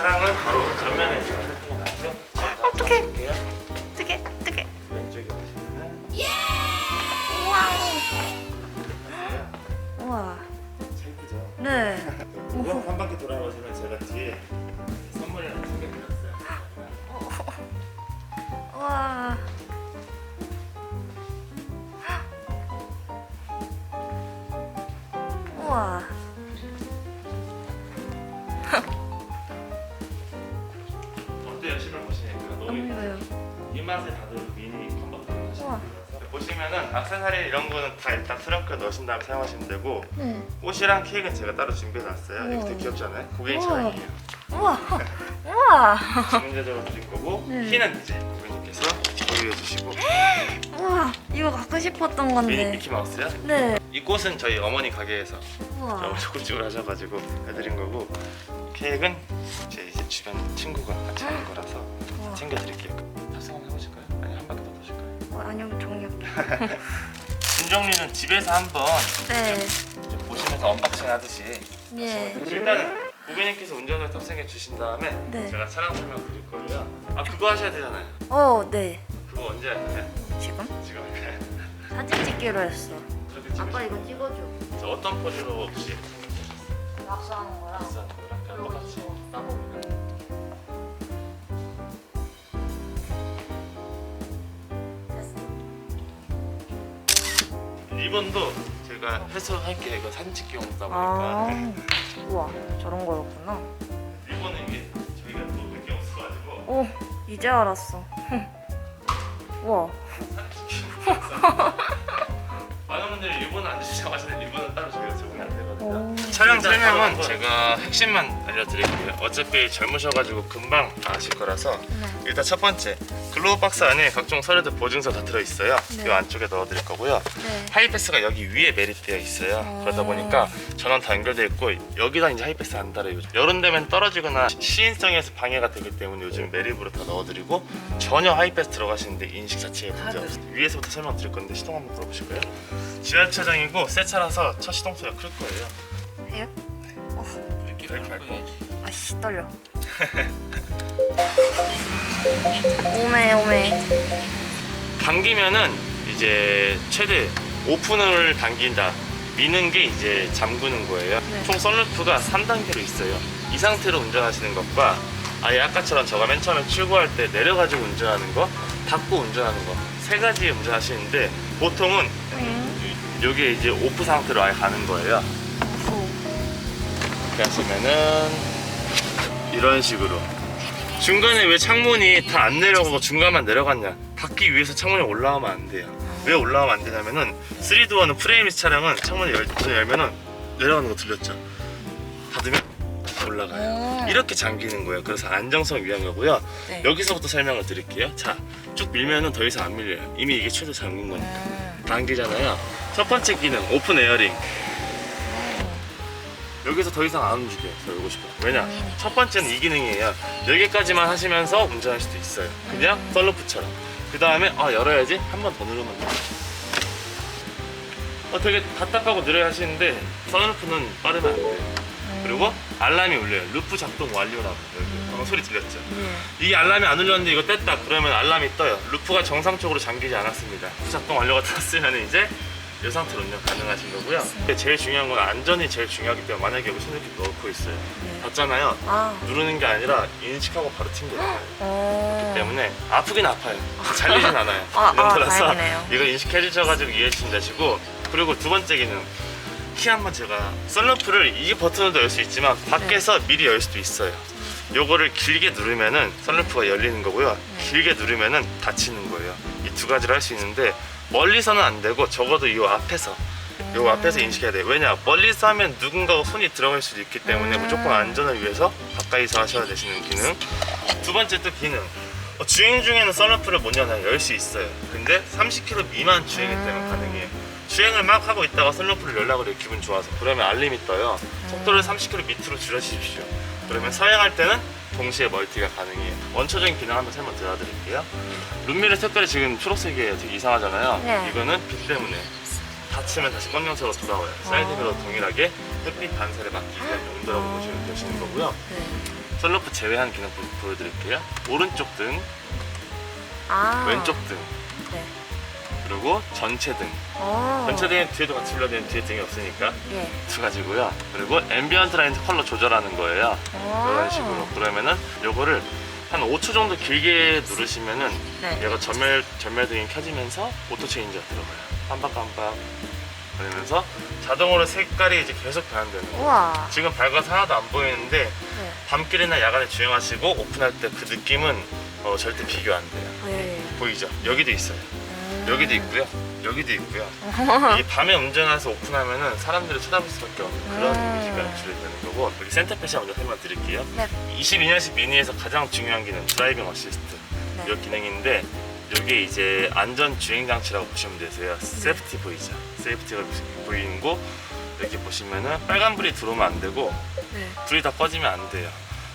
차량은 바로 전면에? 어떡해. 볼게요. 뜨게 뜨게. 왼쪽에 보시면은 우와. 보세요. 우와. 차 이쁘죠? 네. 한 바퀴 돌아보시면 악세사리 이런 거는 다 일단 트렁크에 넣으신 다음에 사용하시면 되고 네. 꽃이랑 케이크는 제가 따로 준비해놨어요. 이거. 되게 귀엽지 않아요? 고객님 우와. 차량이에요. 우와. 우와. 주문제적으로 드릴 거고 네. 키는 이제 고객님께서 보유해 주시고 우와. 이거 갖고 싶었던 미니 건데. 미키 마우스요? 네. 이 꽃은 저희 어머니 가게에서 우와. 너무 적극적으로 하셔가지고 해드린 거고 케이크는 제 이제 주변 친구가 같이 하는 거라서 우와. 챙겨드릴게요. 탑승 한번 해보실까요? 아니 한바 아니요 정력. 진정리는 집에서 한번 네. 이제 보시면서 언박싱 하듯이 예. 일단은 고객님께서 운전을 탑승해 주신 다음에 네. 제가 차량 설명 드릴 거예요. 아 그거 하셔야 되잖아요. 어, 네. 그거 언제 할까요? 지금 지금 할까요? 사진 찍기로 했어. 저렇게 찍으시고 아빠 이거 찍어줘. 저 어떤 포즈로 혹시? 낙서하는 거랑. 하는 거랑 똑같이. 따봅니다. 리본도 제가 해소할게요. 이거 찍기 용도다 보니까 아. 우와. 저런 거였구나. 리본은 이게 저희가 또 느낌 없어가지고 오, 이제 알았어. 우와. 찍기 용도였어요. 많은 분들이 리본 안 주시자고 하시는데 리본은 촬영 설명은 제가 핵심만 알려드릴게요. 어차피 젊으셔가지고 금방 아실 거라서 네. 일단 첫 번째 글로우 박스 안에 각종 서류들 보증서 다 들어있어요. 네. 이 안쪽에 넣어드릴 거고요. 네. 하이패스가 여기 위에 매립되어 있어요. 어. 그러다 보니까 전원 다 연결되어 있고 여기다 이제 하이패스 안 달아요. 여름 되면 떨어지거나 시인성에서 방해가 되기 때문에 요즘 매립으로 다 넣어드리고 전혀 하이패스 들어가시는데 인식 자체에 문제 아, 네. 없어요. 위에서부터 설명드릴 건데 시동 한번 걸어보실까요? 지하철장이고 새 차라서 첫 시동 소리가 클 거예요. 해요? 이렇게 밟고 아씨 떨려. 오메 오메. 당기면은 이제 최대 오픈을 당긴다. 미는 게 이제 잠그는 거예요. 네. 총 썬루프가 3단계로 있어요. 이 상태로 운전하시는 것과 아예 아까처럼 저가 맨 처음에 출고할 때 내려가지고 운전하는 거, 닫고 운전하는 거 세 가지 운전하시는데 보통은 응. 여기 이제 오프 상태로 아예 가는 거예요. 이렇게 하시면은 이런 식으로. 중간에 왜 창문이 다 안 내려가고 중간만 내려갔냐? 닫기 위해서 창문이 올라가면 안 돼요. 왜 올라가면 안 되냐면은 3도어는 프레임리스 차량은 창문을 열, 열면은 내려가는 거 들렸죠? 닫으면 올라가요. 음. 이렇게 잠기는 거예요. 그래서 안정성 위한 거고요. 네. 여기서부터 설명을 드릴게요. 자쭉 밀면은 더 이상 안 밀려요. 이미 이게 최소 잠긴 거니까. 음. 당기잖아요. 첫 번째 기능 오픈 에어링 여기서 더 이상 안 움직여요. 저 이거 싶어요. 왜냐? 음. 첫 번째는 이 기능이에요. 여기까지만 하시면서 운전할 수도 있어요. 그냥 음. 썰루프처럼. 그 다음에 아 열어야지 한 번 더 누르면 돼요. 어, 되게 답답하고 느려 하시는데 썬루프는 빠르면 안 돼요. 그리고 알람이 울려요. 루프 작동 완료라고. 여기 방금 소리 들렸죠? 네. 이 알람이 안 울렸는데 이거 뗐다 그러면 알람이 떠요. 루프가 정상적으로 잠기지 않았습니다. 루프 작동 완료가 떴으면 이제 이 상태로 운전 가능하신 거고요. 근데 제일 중요한 건 안전이 제일 중요하기 때문에 만약에 여기 손 이렇게 넣고 있어요. 네. 닿잖아요. 아. 누르는 게 아니라 인식하고 바로 튕겨요. 어. 때문에 아프긴 아파요. 잘리진 않아요. 아, 이런 아, 거라서 다행이네요. 이거 인식해 주셔가지고 이해해 주시면 되시고 그리고 두 번째 기능 키 한 번 제가 썬루프를 이 버튼으로도 열 수 있지만 밖에서 네. 미리 열 수도 있어요. 요거를 길게 누르면은 썬루프가 열리는 거고요. 네. 길게 누르면은 닫히는 거예요. 이 두 가지를 할 수 있는데 멀리서는 안 되고 적어도 이 앞에서 요 앞에서 인식해야 돼요. 왜냐 멀리서 하면 누군가가 손이 들어갈 수도 있기 때문에 음. 무조건 안전을 위해서 가까이서 하셔야 되시는 기능. 두 번째 또 기능. 어, 주행 중에는 썬루프를 못 여나요? 열 수 있어요. 근데 30km 미만 주행일 때만 음. 가능해요. 주행을 막 하고 있다가 썬루프를 열라고 그래요. 기분 좋아서. 그러면 알림이 떠요. 속도를 30km 밑으로 줄여주십시오. 그러면 서행할 때는 동시에 멀티가 가능해요. 원초적인 기능 한번 설명 드려드릴게요. 룸미러 색깔이 지금 초록색이에요. 되게 이상하잖아요. 네. 이거는 빛 때문에 닫히면 다시 검정색으로 돌아와요. 사이드미러 동일하게 햇빛 반사를 막기 위한 용도라고 보시면 되시는 거고요. 네. 썬루프 제외한 기능 보, 보여드릴게요. 오른쪽 등, 아. 왼쪽 등, 네. 그리고 전체 등. 오. 전체 등은 뒤에도 같이 불러야 뒤에 등이 없으니까 예. 두 가지고요. 그리고 앰비언트 라인 컬러 조절하는 거예요. 오. 이런 식으로. 그러면은 요거를 한 5초 정도 길게 누르시면은 네. 얘가 전멸 전멸 등이 켜지면서 오토 체인지가 들어가요. 깜빡깜빡 그러면서 자동으로 색깔이 이제 계속 변환되는 거예요. 우와. 지금 밝아서 하나도 안 보이는데 네. 밤길이나 야간에 주행하시고 오픈할 때 그 느낌은 어, 절대 비교 안 돼요. 예. 보이죠? 여기도 있어요. 음. 여기도 있고요. 여기도 있고요. 이게 밤에 운전해서 오픈하면은 사람들이 쳐다볼 수밖에 없는 그런 음. 이미지가 연출이 되는 거고 여기 센터페시 먼저 설명 드릴게요. 네. 22년식 미니에서 가장 중요한 기능 드라이빙 어시스트 네. 이 기능인데 이게 이제 안전 주행 장치라고 보시면 되세요. 세이프티 보이죠? 세이프티가 보이는 거 이렇게 보시면은 빨간 불이 들어오면 안 되고 네. 불이 다 꺼지면 안 돼요.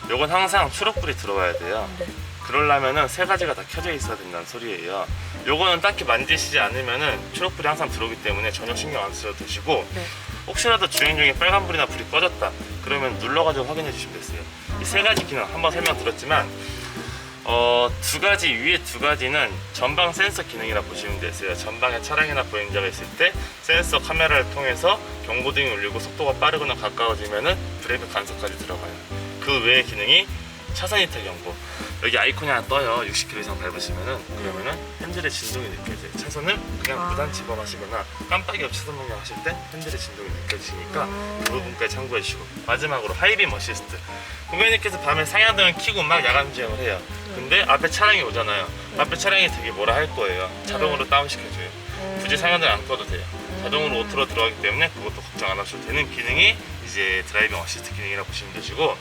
요건 항상 초록불이 들어와야 돼요. 네. 그러려면은 세 가지가 다 켜져 있어야 된다는 소리예요. 요거는 딱히 만지시지 않으면은 초록불이 항상 들어오기 때문에 전혀 신경 안 쓰셔도 되시고 네. 혹시라도 주행 중에 빨간불이나 불이 꺼졌다 그러면 눌러가지고 확인해 주시면 되세요. 이 세 가지 기능 한번 설명드렸지만 어, 두 가지 위에 두 가지는 전방 센서 기능이라 보시면 되세요. 전방에 차량이나 보행자가 있을 때 센서 카메라를 통해서 경고등이 울리고 속도가 빠르거나 가까워지면은 브레이크 간섭까지 들어가요. 그 외의 기능이 차선 이탈 경고. 여기 아이콘이 하나 떠요. 60km 이상 밟으시면은 그러면은 핸들의 진동이 느껴져요. 차선을 그냥 아. 무단 집어가시거나 깜빡이 없이 차선 변경하실 때 핸들의 진동이 느껴지니까 음. 그 부분까지 참고해 주시고 마지막으로 하이빔 어시스트. 고객님께서 밤에 상향등을 켜고 막 야간 주행을 해요. 근데 앞에 차량이 오잖아요. 앞에 차량이 되게 뭐라 할 거예요. 자동으로 다운시켜줘요. 음. 굳이 상향등 안 꺼도 돼요. 자동으로 오토로 들어가기 때문에 그것도 걱정 안 하셔도 되는 기능이 이제 드라이빙 어시스트 기능이라고 보시면 되시고 오.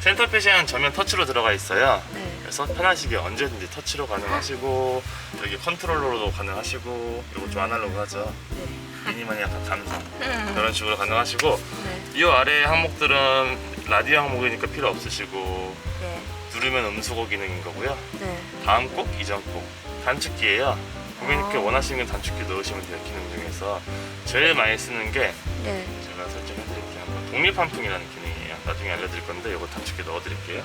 센터 패시는 전면 터치로 들어가 있어요. 네. 그래서 편하시게 언제든지 터치로 가능하시고 여기 컨트롤러로도 가능하시고 그리고 좀 아날로그하죠. 네. 미니만이 약간 감성 음. 이런 식으로 가능하시고 네. 이 아래 항목들은 라디오 항목이니까 필요 없으시고 네. 누르면 음수고 기능인 거고요. 네. 다음 곡, 이전 곡 단축키예요. 고객님께 아. 원하시는 단축키 넣으시면 돼요. 기능 중에서 제일 많이 쓰는 게 네. 제가 설정해 독립환풍이라는 기능이에요. 나중에 알려드릴 건데 이거 단축키 넣어드릴게요.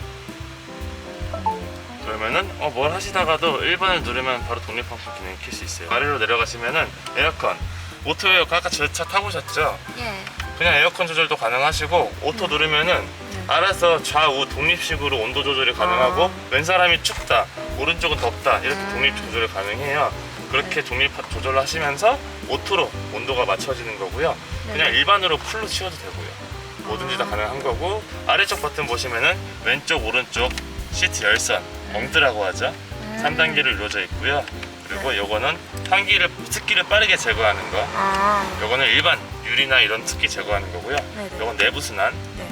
그러면은 어, 뭘 하시다가도 1번을 누르면 바로 독립환풍 기능이 켤수 있어요. 아래로 내려가시면은 에어컨, 오토 에어컨 아까 저차 타보셨죠? 예. 그냥 에어컨 조절도 가능하시고 오토 누르면은 알아서 좌우 독립식으로 온도 조절이 가능하고 아. 왼 사람이 춥다 오른쪽은 덥다 이렇게 음. 독립 조절이 가능해요 그렇게 독립 조절을 하시면서 오토로 온도가 맞춰지는 거고요 네. 그냥 일반으로 풀로 치워도 되고요 뭐든지 다 아. 가능한 거고 아래쪽 버튼 보시면은 왼쪽 오른쪽 시트 열선 멍뜨라고 하죠 음. 3단계로 이루어져 있고요 그리고 요거는 환기를 습기를 빠르게 제거하는 거 아. 요거는 일반 유리나 이런 습기 제거하는 거고요. 네네. 요건 내부 순환. 네.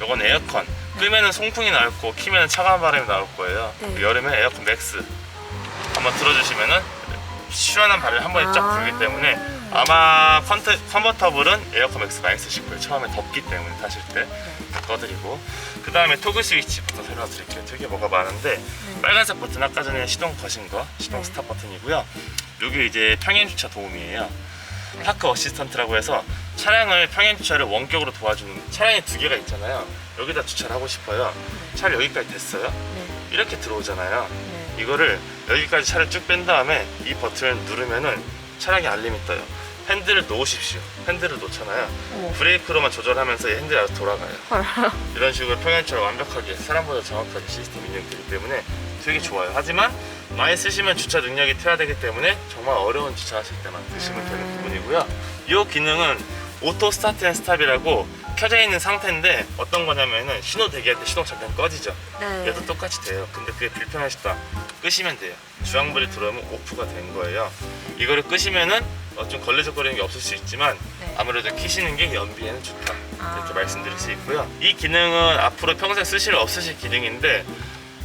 요건 에어컨. 끄면은 송풍이 나올 거고 키면은 차가운 바람이 나올 거예요. 네. 여름에 에어컨 맥스. 한번 틀어주시면은 시원한 바람이 한 번에 쫙 아. 불기 때문에 아마 컨트, 컨버터블은 에어컨 맥스 많이 거예요. 처음에 덥기 때문에 타실 때다 꺼드리고 그 다음에 토글 스위치부터 설명드릴게요. 되게 뭐가 많은데 빨간색 버튼 아까 전에 시동 거신 거 시동 네. 스탑 버튼이고요. 요게 이제 평행 주차 도움이에요. 파크 어시스턴트라고 해서 차량을 평행 주차를 원격으로 도와주는 차량이 두 개가 있잖아요. 여기다 주차를 하고 싶어요. 차를 여기까지 됐어요. 네. 이렇게 들어오잖아요. 네. 이거를 여기까지 차를 쭉 뺀 다음에 이 버튼을 누르면은 차량이 알림이 떠요. 핸들을 놓으십시오. 핸들을 놓잖아요. 오. 브레이크로만 조절하면서 이 핸들이 알아서 돌아가요. 헐. 이런 식으로 평행처럼 완벽하게 사람보다 정확하게 시스템 되기 때문에 되게 좋아요. 하지만 많이 쓰시면 주차 능력이 퇴화되기 때문에 정말 어려운 주차 하실 때만 드시면 되는 음. 부분이고요. 이 기능은 오토 스타트 앤 스탑이라고 켜져 있는 상태인데 어떤 거냐면은 신호 대기할 때 시동 잠깐 꺼지죠. 네. 얘도 똑같이 돼요. 근데 그게 불편하시다. 끄시면 돼요. 주황불이 들어오면 오프가 된 거예요. 이거를 끄시면은 어, 좀 걸리적거리는 게 없을 수 있지만 네. 아무래도 키시는 게 연비에는 좋다. 이렇게 아. 말씀드릴 수 있고요. 이 기능은 앞으로 평생 쓰실 없으실 기능인데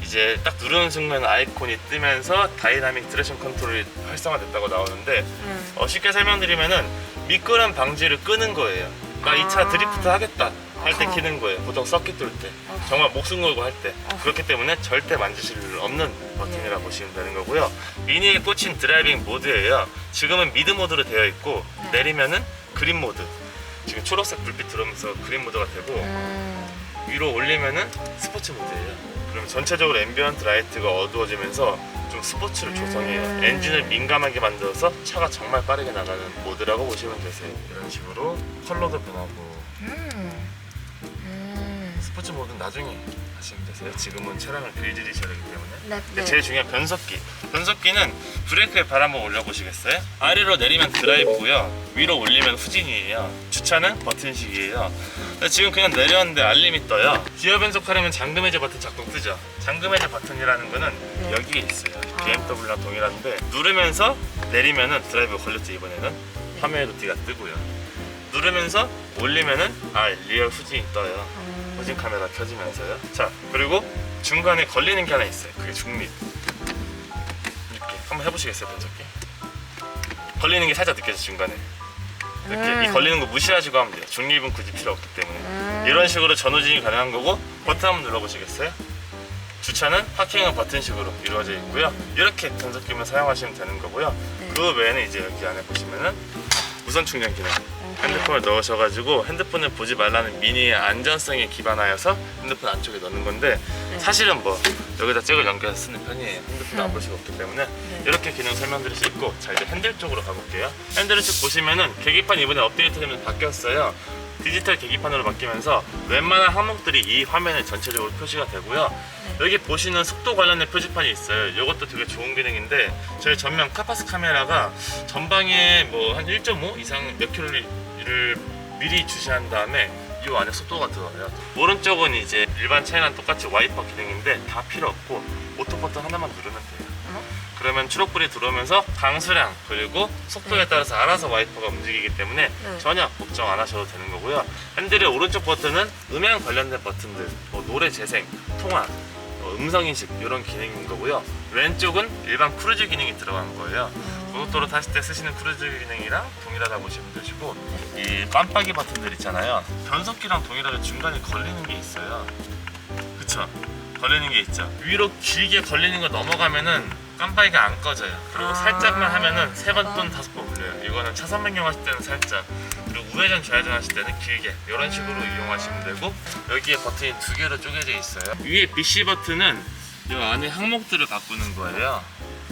이제 딱 누르는 순간 아이콘이 뜨면서 다이나믹 트랙션 컨트롤이 활성화됐다고 나오는데 음. 어, 쉽게 설명드리면은 미끄럼 방지를 끄는 거예요. 나 이 차 아. 드리프트 하겠다 할 때 어. 키는 거예요. 보통 서킷 돌 때. 어. 정말 목숨 걸고 할 때. 어. 그렇기 때문에 절대 만지실 일 없는 버튼이라 네. 보시면 되는 거고요. 미니에 꽂힌 드라이빙 모드예요. 지금은 미드 모드로 되어 있고 네. 내리면은 그린 모드. 지금 초록색 불빛 들어오면서 그린 모드가 되고 음. 위로 올리면은 스포츠 모드예요. 그럼 전체적으로 앰비언트 라이트가 어두워지면서 좀 스포츠를 조성해요. 음. 엔진을 민감하게 만들어서 차가 정말 빠르게 나가는 모드라고 보시면 되세요. 이런 식으로 컬러도 변하고 음. 음. 스포츠 모드는 나중에 하시면 되세요. 지금은 차량을 길들이셔야 되기 때문에. 네. 근데 제일 중요한 변속기. 변속기는 브레이크에 발 한번 올려보시겠어요? 아래로 내리면 드라이브고요. 위로 올리면 후진이에요. 주차는 버튼식이에요. 근데 지금 그냥 내렸는데 알림이 떠요. 기어 변속하려면 잠금 해제 버튼 작동 뜨죠. 잠금 해제 버튼이라는 거는 네. 여기에 있어요. 아. BMW랑 동일한데 누르면서 내리면은 드라이브가 걸렸죠 이번에는. 화면에도 뒤가 뜨고요. 누르면서 올리면은 아 리얼 후진이 떠요. 음. 후진 카메라 켜지면서요. 자 그리고 중간에 걸리는 게 하나 있어요. 그게 중립. 이렇게 한번 해보시겠어요, 변속기? 걸리는 게 살짝 느껴져 중간에. 이렇게 음. 이 걸리는 거 무시하시고 하면 돼요. 중립은 굳이 필요 없기 때문에. 음. 이런 식으로 전후진이 가능한 거고 버튼 한번 눌러보시겠어요? 주차는 파킹은 버튼식으로 이루어져 있고요. 이렇게 변속기만 사용하시면 되는 거고요. 네. 그 외에는 이제 여기 안에 보시면은 무선 충전 기능. 음. 핸드폰을 넣으셔가지고 핸드폰을 보지 말라는 미니의 안전성에 기반하여서 핸드폰 안쪽에 넣는 건데 네. 사실은 뭐 여기다 잭을 연결해서 쓰는 편이에요 핸드폰 안 음. 볼 수가 없기 때문에 네. 이렇게 기능 설명드릴 수 있고 자 이제 핸들 쪽으로 가볼게요 핸들을 쭉 보시면은 계기판 이번에 업데이트되면서 바뀌었어요 디지털 계기판으로 바뀌면서 웬만한 항목들이 이 화면에 전체적으로 표시가 되고요 네. 여기 보시는 속도 관련된 표지판이 있어요. 이것도 되게 좋은 기능인데 저희 전면 카파스 카메라가 전방에 뭐 한 1.5 이상 몇 킬로를 미리 주시한 다음에 이 안에 속도가 들어가요. 오른쪽은 이제 일반 차량랑 똑같이 와이퍼 기능인데 다 필요 없고 오토 버튼 하나만 누르면 돼요. 어? 그러면 초록불이 들어오면서 강수량 그리고 속도에 따라서 알아서 와이퍼가 움직이기 때문에 네. 전혀 걱정 안 하셔도 되는 거고요. 핸들의 오른쪽 버튼은 음향 관련된 버튼들, 뭐 노래 재생, 통화, 어, 음성 인식 이런 기능인 거고요. 왼쪽은 일반 크루즈 기능이 들어간 거예요. 고속도로 타실 때 쓰시는 크루즈 기능이랑 동일하다 보시면 되시고 이 깜빡이 버튼들 있잖아요. 변속기랑 동일하게 중간에 걸리는 게 있어요. 그쵸? 걸리는 게 있죠. 위로 길게 걸리는 거 넘어가면은 깜빡이가 안 꺼져요. 그리고 아. 살짝만 하면은 세 번 또는 다섯 번 울려요. 이거는 차선 변경하실 때는 살짝 그리고 우회전 좌회전 하실 때는 길게 이런 식으로 이용하시면 되고 여기에 버튼이 두 개로 쪼개져 있어요. 위에 BC 버튼은 이 안에 항목들을 바꾸는 거예요.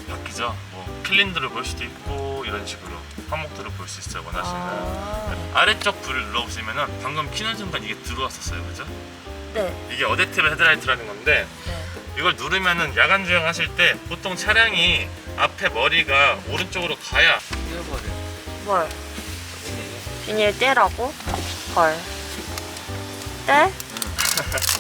바뀌죠. 뭐 캘린더를 볼 수도 있고 이런 식으로 항목들을 볼 수 있어요. 원하시는. 아. 아래쪽 불을 눌러보시면은 방금 키는 순간 이게 들어왔었어요. 그죠? 네. 이게 어댑티브 헤드라이트라는 건데 네. 이걸 누르면은 야간 주행하실 때 보통 차량이 앞에 머리가 오른쪽으로 가야. 뭘? 비닐 떼라고? 헐. 떼?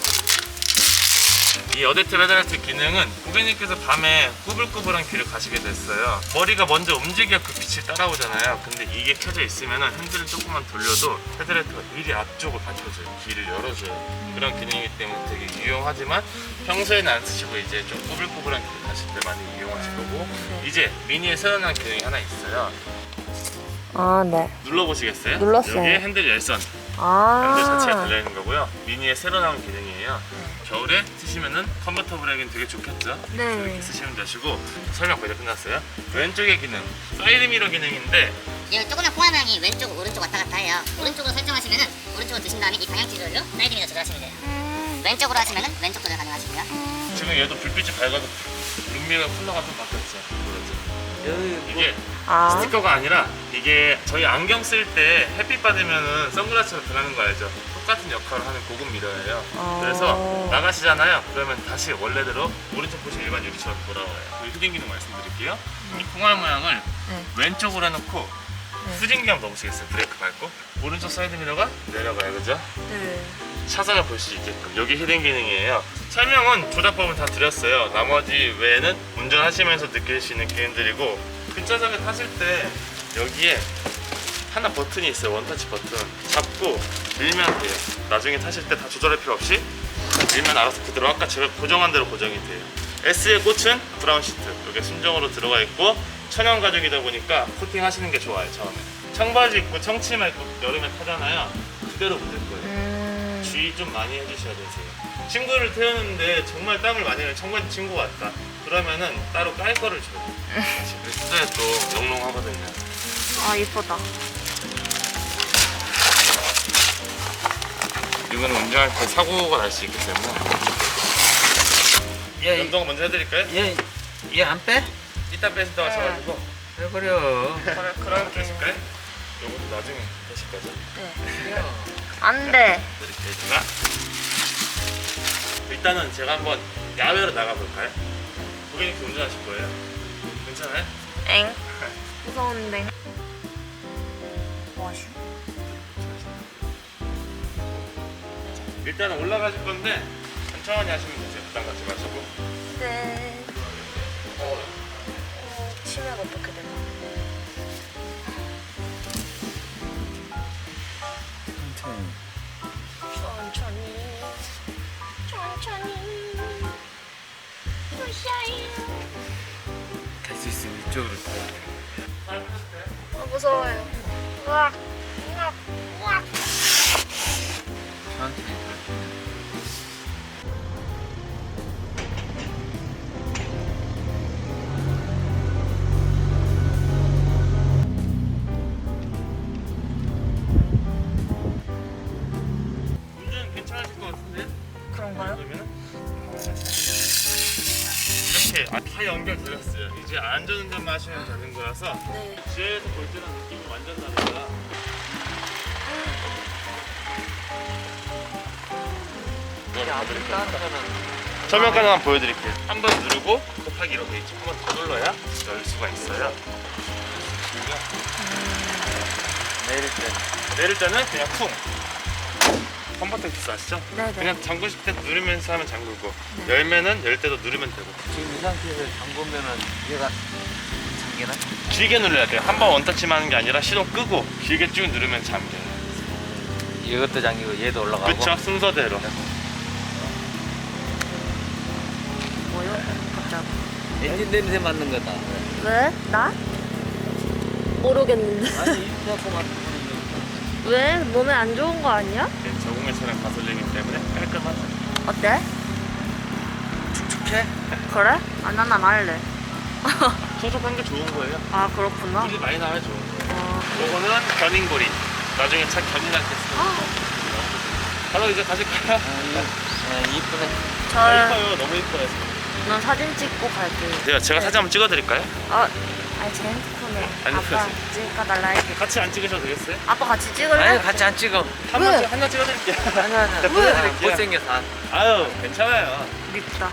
이 어댑티브 헤드라이트 기능은 고객님께서 밤에 꾸불꾸불한 길을 가시게 됐어요. 머리가 먼저 움직여 그 빛이 따라오잖아요. 근데 이게 켜져 있으면은 핸들을 조금만 돌려도 헤드라이트가 미리 앞쪽을 받쳐줘요. 길을 열어줘요. 그런 기능이기 때문에 되게 유용하지만 평소에는 안 쓰시고 이제 좀 꾸불꾸불한 길 가실 때 많이 이용하실 거고 네. 이제 미니에 나온 기능이 하나 있어요. 아, 네. 눌러보시겠어요? 눌렀어요. 여기에 핸들 열선, 아. 핸들 자체에 달려있는 거고요. 미니에 새로 나온 기능이에요. 겨울에 쓰시면은 컨버터 브레이크는 되게 좋겠죠? 네. 이렇게 쓰시면 되시고 설명 거의 다 끝났어요. 왼쪽의 기능, 사이드 미러 기능인데 이 조그만 포화 모양이 왼쪽 오른쪽 왔다 갔다 해요. 오른쪽으로 설정하시면은 오른쪽으로 드신 다음에 이 방향 지도를로 사이드 미러 조절하시면 돼요. 음. 왼쪽으로 하시면은 왼쪽 조절 가능하시고요. 지금 얘도 불빛이 밝아도 룸미러 컬러가 좀 바뀌었죠. 그렇죠. 이게 아. 스티커가 아니라 이게 저희 안경 쓸 때 햇빛 받으면은 선글라스로 변하는 거 알죠? 똑같은 역할을 하는 고급 미러예요. 어. 그래서 나가시잖아요. 그러면 다시 원래대로 오른쪽 보시 일반 유리처럼 돌아와요. 그 휴딩 기능 말씀드릴게요. 이 콩알 모양을 네. 왼쪽으로 해놓고 네. 후진기 한번 넣어보시겠어요? 브레이크 밟고 오른쪽 사이드 미러가 내려가요, 그죠? 네. 차선을 볼 수 있게끔 여기 히든 기능이에요 설명은 조작법은 다 드렸어요 나머지 외에는 운전하시면서 느낄 수 있는 기능들이고 뒷좌석에 타실 때 여기에 하나 버튼이 있어요 원터치 버튼 잡고 밀면 돼요 나중에 타실 때 다 조절할 필요 없이 밀면 알아서 그대로 아까 제가 고정한 대로 고정이 돼요 S의 꽃은 브라운 시트 여기 순정으로 들어가 있고 천연 가죽이다 보니까 코팅 하시는 게 좋아요 처음에 청바지 입고 청치마 입고 여름에 타잖아요 그대로 묻을 거예요 음. 주의 좀 많이 해주셔야 되세요. 친구를 태우는데 정말 땀을 많이 내는 청바지 친구 같다. 그러면은 따로 깔 거를 줘요. 수다에 또 영롱하거든요. 아, 이쁘다. 이거는 운전할 때 사고가 날 수 있기 때문에 얘, 연동 먼저 해드릴까요? 얘, 얘안 빼? 이따 빼신다고 하셔가지고 왜 그래요? 그럼 그럼 되실까요? 요것도 나중에 되실 거죠? 네. 안 돼. 드릴게요 일단은 제가 한번 야외로 나가볼까요? 고객님께 운전하실 거예요 괜찮아요? 엥. 무서운데. 뭐 하시? 일단은 올라가실 건데 천천히 하시면 되세요 부담 갖지 마시고 네. 어, 치면 어떻게 되나? 천천히. 천천히. 으쌰요. 갈수 있으면 이쪽으로 타. 아, 무서워요. 으악. 으악. 으악. 천천히 아, 다 연결되었어요. 이제 안전운전만 하시면 되는 거라서 네. 뒤에서 볼 때랑 느낌이 완전 다르다. 이게 안 된다는 거는 설명까지 한번 보여드릴게요. 한 번 누르고 곱하기로 돼 있죠 한번 더 눌러야 열 수가 있어요. 내릴 때. 내릴 때는 그냥 쿵 키스 아시죠? 네네. 그냥 잠그실 때 누르면서 하면 잠글고 열면은 열 때도 누르면 되고 지금 이 상태에서 잠그면은 얘가 잠기나? 길게 눌러야 돼요 한 번 원터치만 하는 게 아니라 시동 끄고 길게 쭉 누르면 잠겨요 이것도 잠기고 얘도 올라가고. 그쵸 순서대로 뭐요? 갑자기. 엔진 냄새 맡는 거다. 왜? 나? 모르겠는데. 아니 이렇게 하고 맡는 왜? 몸에 안 좋은 거 아니야? 네, 저공해 차량 가솔린이기 때문에 깔끔하죠 어때? 축축해 그래? 아, 난안 할래. 촉촉한 게 좋은 거예요 아, 그렇구나. 물이 많이 나와야 좋은 거예요 어. 요거는 견인고리 나중에 차 견인할 때 쓰는 거 바로 이제 가실까요? 아, 이쁘네. 아, 저, 이뻐요 너무 이뻐요 난 사진 찍고 갈게요. 제가, 제가 사진 한번 찍어드릴까요? 아, 아니, 제 아빠 그러지. 찍을까 달라 했지. 같이 안 찍으셔도 되겠어요? 아빠 같이 찍을래? 아니 같이 안 찍어. 한 왜? 번, 한번 찍어드릴게요 아니 아니. 보여드릴게요. 못생겨서 안. 아유 괜찮아요 밉다.